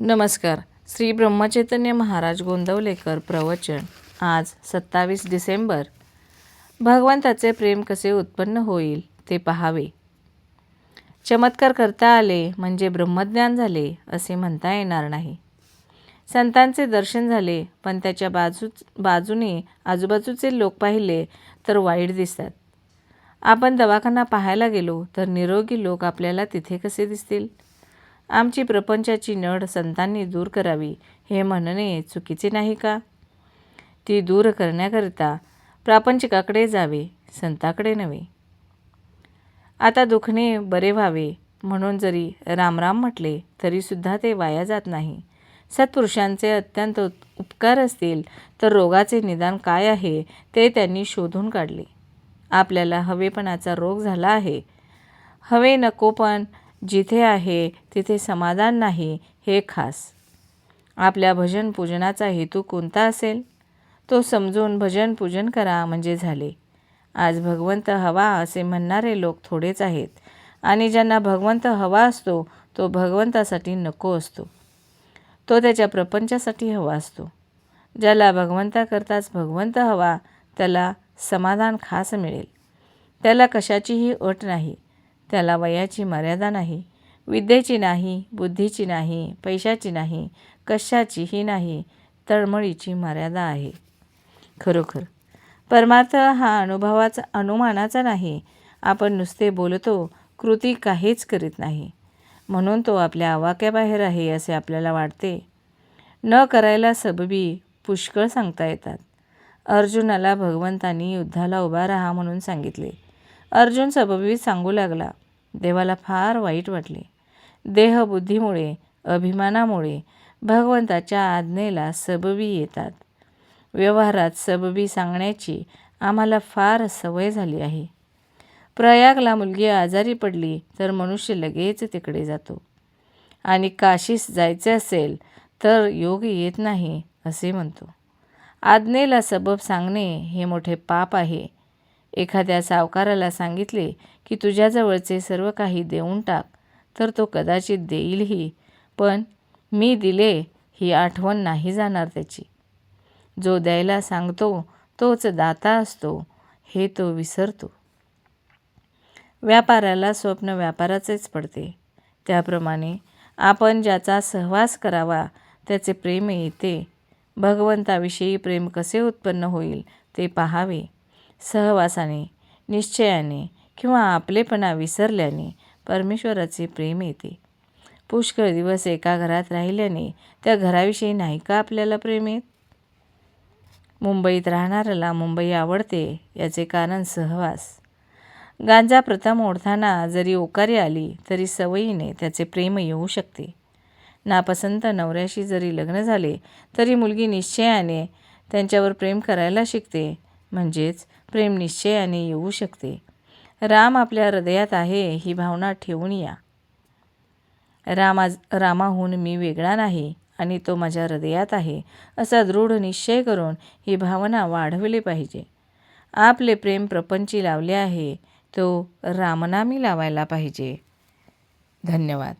नमस्कार. श्री ब्रह्मचैतन्य महाराज गोंदवलेकर प्रवचन. आज सत्तावीस डिसेंबर. भगवंताचे प्रेम कसे उत्पन्न होईल ते पहावे. चमत्कार करता आले म्हणजे ब्रह्मज्ञान झाले असे म्हणता येणार नाही. संतांचे दर्शन झाले पण त्याच्या बाजू बाजूने आजूबाजूचे लोक पाहिले तर वाईट दिसतात. आपण दवाखाना पाहायला गेलो तर निरोगी लोक आपल्याला तिथे कसे दिसतील? आमची प्रपंचाची नड संतांनी दूर करावी हे म्हणणे चुकीचे नाही का? ती दूर करण्याकरिता प्रापंचिकाकडे जावे संताकडे नव्हे. आता दुखणे बरे व्हावे म्हणून जरी रामराम म्हटले तरीसुद्धा ते वाया जात नाही. सत्पुरुषांचे अत्यंत उपकार असतील तर रोगाचे निदान काय आहे ते त्यांनी शोधून काढले. आपल्याला हवेपणाचा रोग झाला आहे. हवे नको पण जिथे आहे तिथे समाधान नाही हे खास. आपल्या भजन पूजनाचा हेतू कोणता असेल? तो समजून भजन पूजन करा म्हणजे झाले. आज भगवंत हवा असे म्हणणारे लोक थोडेच आहेत आणि ज्यांना भगवंत हवा असतो तो भगवंतासाठी नको असतो. तो त्याच्या प्रपंचासाठी हवा असतो. ज्याला भगवंताकरताच भगवंत हवा त्याला समाधान खास मिळेल. त्याला कशाचीही अट नाही. त्याला वयाची मर्यादा नाही विद्येची नाही बुद्धीची नाही पैशाची नाही कशाचीही नाही तळमळीची मर्यादा आहे. खरोखर. परमार्थ हा अनुभवाचा अनुमानाचा नाही. आपण नुसते बोलतो कृती काहीच करीत नाही. म्हणून तो आपल्या आवाक्याबाहेर आहे असे आपल्याला वाटते. न करायला सबबी पुष्कळ सांगता येतात. अर्जुनाला भगवंतांनी युद्धाला उभा राहा म्हणून सांगितले. अर्जुन सबबी सांगू लागला. देवाला फार वाईट वाटले. देहबुद्धीमुळे अभिमानामुळे भगवंताच्या आज्ञेला सबबी येतात. व्यवहारात सबबी सांगण्याची आम्हाला फार सवय झाली आहे. प्रयागला मुलगी आजारी पडली तर मनुष्य लगेच तिकडे जातो. आणि काशीस जायचे असेल तर योग येत नाही असे म्हणतो. आज्ञेला सबब सांगणे हे मोठे पाप आहे. एखाद्या सावकाराला सांगितले की तुझ्याजवळचे सर्व काही देऊन टाक तर तो कदाचित देईलही. पण मी दिले ही आठवण नाही जाणार त्याची. जो द्यायला सांगतो तोच दाता असतो हे तो विसरतो. व्यापाराला स्वप्न व्यापाराचेच पडते. त्याप्रमाणे आपण ज्याचा सहवास करावा त्याचे प्रेम येते. भगवंताविषयी प्रेम कसे उत्पन्न होईल ते पाहावे. सहवासाने निश्चयाने किंवा आपलेपणा विसरल्याने परमेश्वराचे प्रेम येते. पुष्कळ दिवस एका घरात राहिल्याने त्या घराविषयी नाही का आपल्याला प्रेम येत? मुंबईत राहणाऱ्याला मुंबई आवडते याचे कारण सहवास. गांजा प्रथम ओढताना जरी ओकारी आली तरी सवयीने त्याचे प्रेम येऊ शकते. नापसंत नवऱ्याशी जरी लग्न झाले तरी मुलगी निश्चयाने त्यांच्यावर प्रेम करायला शिकते. म्हणजेच प्रेम निश्चयाने येऊ शकते. राम आपल्या हृदयात आहे ही भावना ठेवून या. रामा रामाहून मी वेगळा नाही आणि तो माझ्या हृदयात आहे असा दृढ निश्चय करून ही भावना वाढवली पाहिजे. आपले प्रेम प्रपंची लावले आहे तो रामनामी लावायला पाहिजे. धन्यवाद.